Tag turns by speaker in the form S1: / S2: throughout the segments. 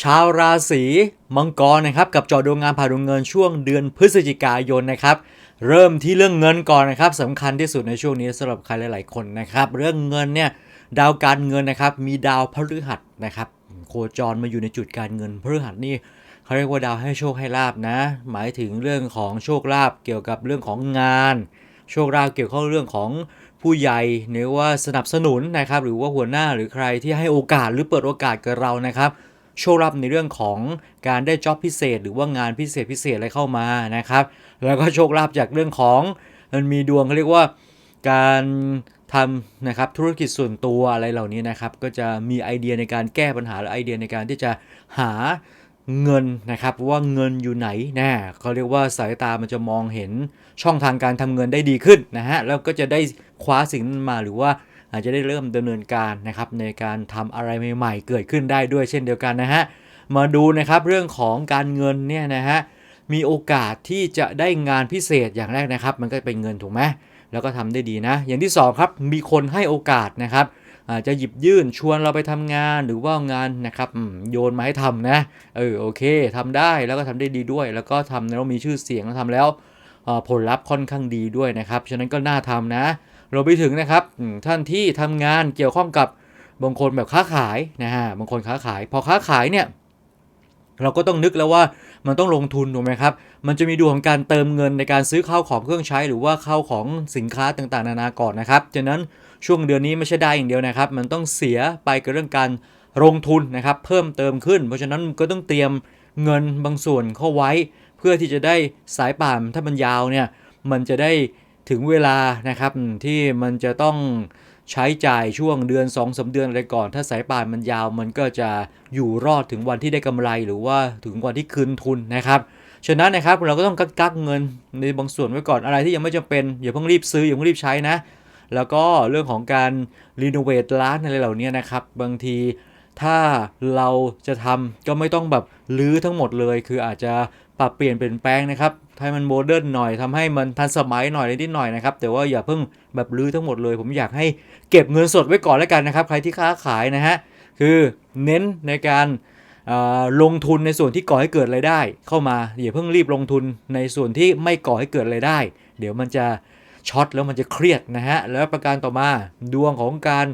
S1: ชาวราศีมังกรนะครับกับจอดวงงานผ่าดวงเงินช่วงเดือนพฤศจิกายนนะครับเริ่มที่เรื่องเงินก่อนนะครับสำคัญที่สุดในช่วงนี้สำหรับใครหลาย ๆ คนนะครับ เรื่องเงินเนี่ยดาวการเงินนะครับมีดาวพฤหัสนะครับโคจรมาอยู่ในจุดการเงินพฤหัสนี่เขาเรียกว่าดาวให้โชคให้ลาบนะ หมายถึงเรื่องของโชคลาภเกี่ยวกับเรื่องของงาน โชคลาภเกี่ยวข้องเรื่องของผู้ใหญ่หรือว่าสนับสนุนนะครับหรือว่าหัวหน้าหรือใครที่ให้โอกาสหรือเปิดโอกาสกับเรานะครับ โชคลาภในเรื่องของการได้จ็อบพิเศษ หรือว่างานพิเศษพิเศษอะไรเข้ามานะครับ แล้วก็โชคลาภจากเรื่องของมันมีดวงเขาเรียกว่าการทำนะครับธุรกิจส่วนตัวอะไรเหล่านี้นะครับก็จะมีไอเดียในการแก้ปัญหาหรือไอเดียในการที่จะหาเงินนะครับว่าเงินอยู่ไหนนะเขาเรียกว่าสายตามันจะมองเห็นช่องทางการทำเงินได้ดีขึ้นนะฮะแล้วก็จะได้คว้าสิ่งนั้นมาหรือว่า อาจจะได้เริ่มดำเนินการนะครับในการทำอะไรใหม่ๆ เกิดขึ้นได้ด้วยเช่นเดียวกันนะฮะมาดูนะครับเรื่องของการเงินเนี่ยนะฮะมีโอกาสที่จะได้งานพิเศษอย่างแรกนะครับ มันก็เป็นเงินถูกไหมแล้วก็ทำได้ดีนะ อย่างที่สองครับมีคนให้โอกาสนะครับอาจจะหยิบยื่นชวนเราไปทำงานหรือว่างานนะครับโยนมาให้ทำนะเออโอเคทำได้แล้วก็ทำได้ดีด้วย แล้วก็ทำแล้วมีชื่อเสียงแล้วทำแล้วผลลัพธ์ค่อนข้างดีด้วยนะครับฉะนั้นก็น่าทำนะ เราไปถึงนะครับอืมท่านที่ทำงานเกี่ยวข้องกับบางคนแบบค้าขายนะฮะบางคนค้าขาย พอค้าขายเนี่ยเราก็ต้องนึกแล้วว่ามันต้องลงทุนถูกไหมครับ มันจะมีดวงของการเติมเงินในการซื้อข้าวของเครื่องใช้หรือว่าข้าวของสินค้าต่างๆ นานาก่อนนะครับฉะนั้นช่วงเดือนนี้ไม่ใช่ได้อย่างเดียวนะครับ มันต้องเสียไปกับเรื่องการลงทุนนะครับ เพิ่มเติมขึ้น เพราะฉะนั้นก็ต้องเตรียมเงินบางส่วนเข้าไว้ เพื่อที่จะได้สายป่านถ้ามันยาวเนี่ยมันจะได้ ถึงเวลานะครับที่มันจะต้องใช้จ่ายช่วงเดือน2อสเดือนอะไรก่อน ถ้าสายป่านมันยาวมันก็จะอยู่รอดถึงวันที่ได้กำไรหรือว่าถึงวันที่คืนทุนนะครับฉะนั้นนะครับเราก็ต้องกักเงินในบางส่วนไว้ก่อนอะไรที่ยังไม่จำเป็นอย่าเพิ่งรีบซื้ออย่าเพิ่งรีบใช้นะ แล้วก็เรื่องของการรีโนเวทร้านอะไรเหล่านี้นะครับบางทีถ้าเราจะทำก็ไม่ต้องแบบรื้อทั้งหมดเลย คืออาจจะปรับเปลี่ยนเปลี่ยนแปลงนะครับ ให้มันโมเดิร์นหน่อยทำให้มันทันสมัยหน่อยนิดหน่อยนะครับ แต่ว่าอย่าเพิ่งแบบรื้อทั้งหมดเลย ผมอยากให้เก็บเงินสดไว้ก่อนแล้วกันนะครับ ใครที่ค้าขายนะฮะ คือเน้นในการลงทุนในส่วนที่ก่อให้เกิดรายได้ เข้ามาอย่าเพิ่งรีบลงทุนในส่วนที่ไม่ก่อให้เกิดรายได้ เดี๋ยวมันจะช็อตแล้วมันจะเครียดนะฮะ แล้วประการต่อมาดวงของการ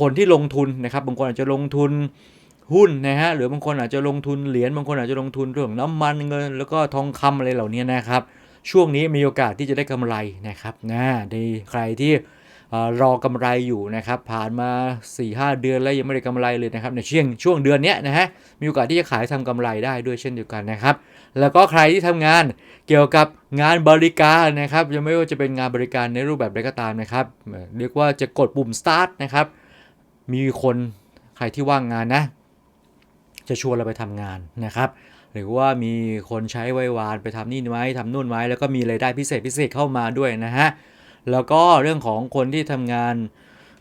S1: คนที่ลงทุนนะครับ บางคนอาจจะลงทุน หุ้นนะฮะหรือบางคนอาจจะลงทุนเหรียญบางคนอาจจะลงทุนเรื่องน้ำมันเงิน แล้วก็ทองคำอะไรเหล่านี้นะครับ ช่วงนี้มีโอกาสที่จะได้กำไรนะครับนะในใครที่รอกำไรอยู่นะครับ ผ่านมา 4-5 เดือนแล้วยังไม่ได้กำไรเลยนะครับในช่วงช่วงเดือนนี้นะฮะมีโอกาสที่จะขายทำกำไรได้ด้วยเช่นเดียวกันนะครับ แล้วก็ใครที่ทำงานเกี่ยวกับงานบริการนะครับยังไม่ว่าจะเป็นงานบริการในรูปแบบใดก็ตามนะครับเอ่อเรียกว่าจะกดปุ่ม start นะครับมีคนใครที่ว่างงานนะ จะชวนเราไปทำงานนะครับ หรือว่ามีคนใช้ไว้วานไปทำนี่ไหมทำนู่นไหมแล้วก็มีรายได้พิเศษพิเศษเข้ามาด้วยนะฮะแล้วก็เรื่องของคนที่ทำงาน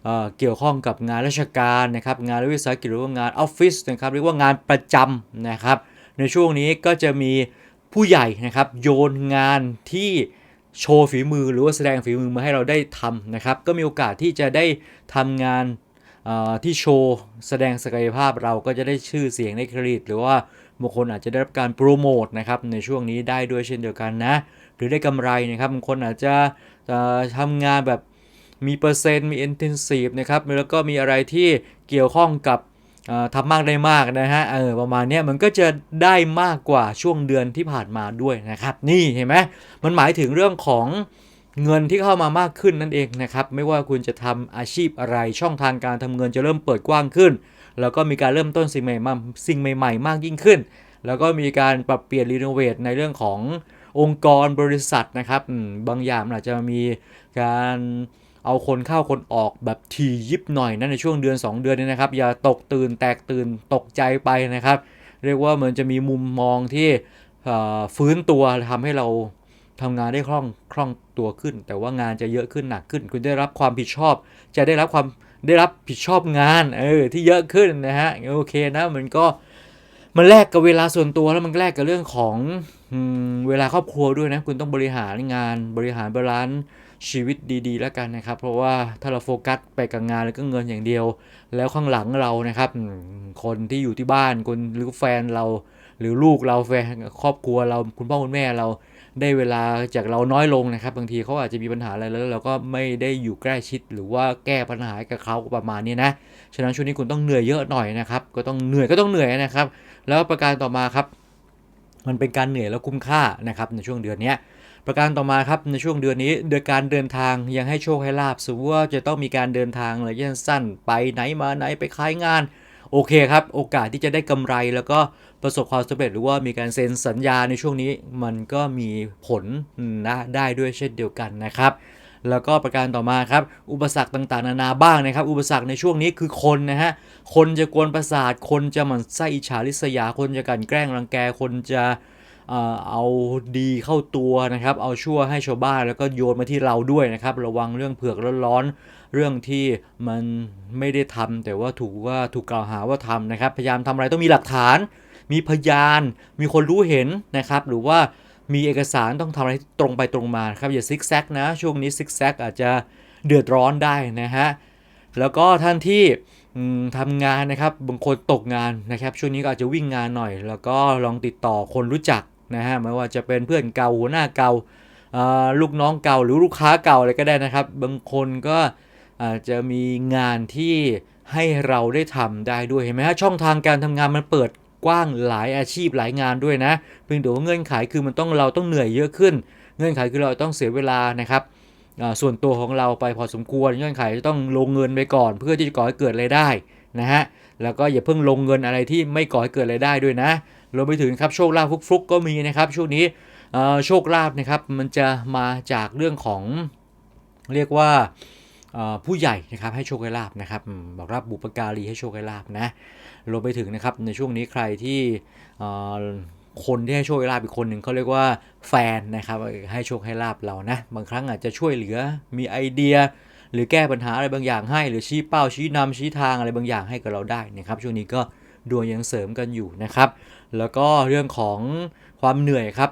S1: เเกี่ยวข้องกับงานราชการนะครับงานวิสาหกิจหรือว่างานออฟฟิศนะครับเรียกว่างานประจำนะครับในช่วงนี้ก็จะมีผู้ใหญ่นะครับโยนงานที่โชว์ฝีมือหรือว่าแสดงฝีมือมาให้เราได้ทำนะครับก็มีโอกาสที่จะได้ทำงาน ที่โชว์แสดงศักยภาพเราก็จะได้ชื่อเสียงได้เครดิต หรือว่าบางคนอาจจะได้รับการโปรโมทนะครับในช่วงนี้ได้ด้วยเช่นเดียวกันนะ หรือได้กำไรนะครับบางคนอาจจะเอ่อทำงานแบบมีเปอร์เซ็นต์มี intensive นะครับแล้วก็มีอะไรที่เกี่ยวข้องกับทำมากได้มากนะฮะเออประมาณนี้มันก็จะได้มากกว่าช่วงเดือนที่ผ่านมาด้วยนะครับ นี่เห็นไหมมันหมายถึงเรื่องของ เงินที่เข้ามามากขึ้นนั่นเองนะครับไม่ว่าคุณจะทำอาชีพอะไรช่องทางการทำเงินจะเริ่มเปิดกว้างขึ้น แล้วก็มีการเริ่มต้นสิ่งใหม่มาสิ่งใหม่ ๆ มากยิ่งขึ้น แล้วก็มีการปรับเปลี่ยนรีโนเวทในเรื่องขององค์กรบริษัทนะครับบางอย่างอาจจะมีการเอาคนเข้าคนออกแบบทียิบหน่อยนะในช่วงเดือน 2 เดือนนี้นะครับ อย่าตกตื่นแตกตื่นตกใจไปนะครับ เรียกว่าเหมันจะมีมุมมองที่ฟื้นตัวทำให้เรา ทำงานได้คล่องคล่องตัวขึ้น แต่ว่างานจะเยอะขึ้นหนักขึ้น คุณได้รับความผิดชอบ จะได้รับความได้รับผิดชอบงานเออที่เยอะขึ้นนะฮะโอเคนะมันก็มันแลกกับเวลาส่วนตัวแล้วมันแลกกับเรื่องของเวลาครอบครัวด้วยนะคุณต้องบริหารงานบริหารบาลานซ์ชีวิตดีๆ แล้วกันนะครับ เพราะว่าถ้าเราโฟกัสไปกับงานแล้วก็เงินอย่างเดียว แล้วข้างหลังเรานะครับ คนที่อยู่ที่บ้านคนหรือแฟนเรา หรือลูกเราแฟนครอบครัวเราคุณพ่อคุณแม่เรา ได้เวลาจากเราน้อยลงนะครับ บางทีเขาอาจจะมีปัญหาอะไรแล้วเราก็ไม่ได้อยู่ใกล้ชิด หรือว่าแก้ปัญหาให้กับเขาประมาณนี้นะฉะนั้นช่วงนี้คุณต้องเหนื่อยเยอะหน่อยนะครับ ก็ต้องเหนื่อยก็ต้องเหนื่อยนะครับ แล้วประการต่อมาครับ มันเป็นการเหนื่อยแล้วคุ้มค่านะครับในช่วงเดือนนี้ประการต่อมาครับในช่วงเดือนนี้เดือการเดินทางยังให้โชคให้ลาบสมมติว่าจะต้องมีการเดินทางระยะสั้น ไปไหนมาไหนไปค้ายงานโอเคครับ โอกาสที่จะได้กำไรแล้วก็ ประสบความสำเร็จหรือว่ามีการเซ็นสัญญาในช่วงนี้มันก็มีผลนะได้ด้วยเช่นเดียวกันนะครับแล้วก็ประการต่อมาครับ อุปสรรคต่างๆ นานาบ้างนะครับ อุปสรรคในช่วงนี้คือคนนะฮะ คนจะกวนประสาท คนจะหมั่นไส้อิจฉาริษยา คนจะกันแกล้งรังแก คนจะเอ่อเอาดีเข้าตัวนะครับ เอาชั่วให้ชาวบ้านแล้วก็โยนมาที่เราด้วยนะครับ ระวังเรื่องเผือกร้อนๆ เรื่องที่มันไม่ได้ทำแต่ว่าถูกว่าถูกกล่าวหาว่าทำนะครับ พยายามทำอะไรต้องมีหลักฐาน มีพยาน มีคนรู้เห็นนะครับ หรือว่ามีเอกสารต้องทำอะไรตรงไปตรงมาครับ อย่าซิกแซกนะ ช่วงนี้ซิกแซกอาจจะเดือดร้อนได้นะฮะ แล้วก็ท่านที่ทำงานนะครับ บางคนตกงานนะครับ ช่วงนี้ก็อาจจะวิ่งงานหน่อย แล้วก็ลองติดต่อคนรู้จักนะฮะ ไม่ว่าจะเป็นเพื่อนเก่าหัวหน้าเก่าอ่าลูกน้องเก่าหรือลูกค้าเก่าอะไรก็ได้นะครับ บางคนก็อาจจะมีงานที่ให้เราได้ทำได้ด้วยเห็นไหมฮะช่องทางการทำงานมันเปิด กว้างหลายอาชีพหลายงานด้วยนะ เพียงแต่ว่าเงื่อนไขคือมันต้องเราต้องเหนื่อยเยอะขึ้น เงื่อนไขคือเราต้องเสียเวลานะครับส่วนตัวของเราไปพอสมควรเงื่อนไขจะต้องลงเงินไปก่อน เพื่อที่จะก่อให้เกิดรายได้นะฮะแล้วก็อย่าเพิ่งลงเงินอะไรที่ไม่ก่อให้เกิดรายได้ด้วยนะรวมไปถึงครับโชคลาภฟลุกๆก็มีนะครับช่วงนี้โชคลาภนะครับมันจะมาจากเรื่องของเรียกว่าผู้ใหญ่นะครับให้โชคให้ลาภนะครับบอกรับบุปการีให้โชคให้ลาภนะ รวมไปถึงนะครับในช่วงนี้ใครที่คนที่ให้โชคให้ลาบอีกคนหนึ่งเขาเรียกว่าแฟนนะครับให้โชคให้ลาบเรานะบางครั้งอาจจะช่วยเหลือมีไอเดีย หรือแก้ปัญหาอะไรบางอย่างให้ หรือชี้เป้าชี้นำชี้ทางอะไรบางอย่างให้กับเราได้นะครับช่วงนี้ก็ดวงยังเสริมกันอยู่นะครับ แล้วก็เรื่องของความเหนื่อยครับ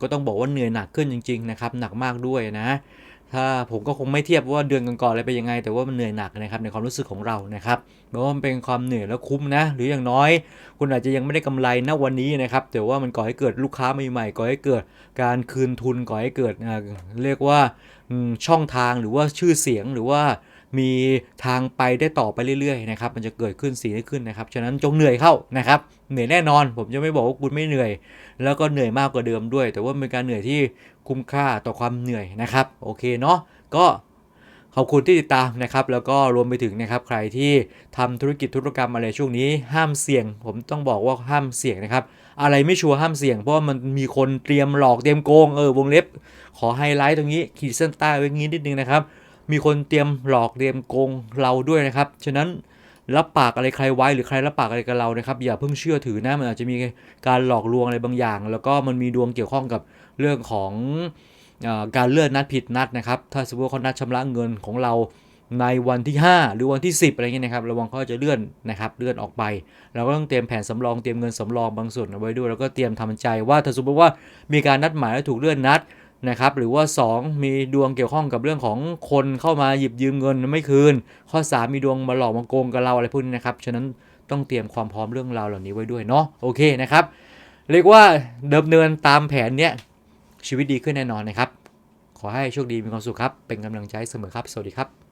S1: ก็ต้องบอกว่าเหนื่อยหนักขึ้นจริง ๆ นะครับ หนักมากด้วยนะ ถ้าผมก็คงไม่เทียบว่าเดือนก่อนๆอะไรเป็นยังไง แต่ว่ามันเหนื่อยหนักนะครับในความรู้สึกของเรานะครับเพราะว่ามันเป็นความเหนื่อยแล้วคุ้มนะ หรืออย่างน้อย คุณอาจจะยังไม่ได้กำไรณวันนี้นะครับแต่ว่ามันก่อให้เกิดลูกค้าใหม่ๆก่อให้เกิดการคืนทุนก่อให้เกิดเรียกว่าช่องทางหรือว่าชื่อเสียงหรือว่ามีทางไปได้ต่อไปเรื่อยๆนะครับมันจะเกิดขึ้นสีได้ขึ้นนะครับฉะนั้นจงเหนื่อยเข้านะครับ เหนื่อยแน่นอน ผมจะไม่บอกว่าคุณไม่เหนื่อย แล้วก็เหนื่อยมากกว่าเดิมด้วย แต่ว่าเป็นการเหนื่อยที่คุ้มค่าต่อความเหนื่อยนะครับ โอเคเนาะก็ขอบคุณที่ติดตามนะครับ แล้วก็รวมไปถึงนะครับ ใครที่ทำธุรกิจธุรกรรมอะไรช่วงนี้ ห้ามเสี่ยง ผมต้องบอกว่าห้ามเสี่ยงนะครับ อะไรไม่ชัวร์ห้ามเสี่ยง เพราะว่ามันมีคนเตรียมหลอกเตรียมโกงเออวงเล็บ ขอไฮไลท์ตรงนี้ ขีดเส้นใต้ไว้งี้นิดนึงนะครับ มีคนเตรียมหลอกเตรียมโกงเราด้วยนะครับ ฉะนั้น รับปากอะไรใครไว้หรือใครรับปากอะไรกับเรานะครับอย่าเพิ่งเชื่อถือนะมันอาจจะมีการหลอกลวงอะไรบางอย่าง แล้วก็มันมีดวงเกี่ยวข้องกับเรื่องของอการเลื่อนนัดผิดนัดนะครับถ้าสมมติว่าเขานัดชำระเงินของเราในวันที่ 5 หรือวันที่ 10 อะไรเงี้ยนะครับระวังเขาจะเลื่อนนะครับเลื่อนออกไป เราก็ต้องเตรียมแผนสำรองเตรียมเงินสำรองบางส่วนเอาไว้ด้วยแล้วก็เตรียมทำใจว่าถ้าสมมติว่ามีการนัดหมายแล้วถูกเลื่อนนัด นะครับหรือว่า 2 มีดวงเกี่ยวข้องกับเรื่องของคนเข้ามาหยิบยืมเงินไม่คืน ข้อ 3 มีดวงมาหลอกมาโกงกับเราอะไรพวกนี้นะครับฉะนั้นต้องเตรียมความพร้อมเรื่องราวเหล่านี้ไว้ด้วยเนาะโอเคนะครับเรียกว่าเดิมเนินตามแผนเนี้ยชีวิตดีขึ้นแน่นอนนะครับ ขอให้โชคดีมีความสุขครับ เป็นกำลังใจเสมอครับ สวัสดีครับ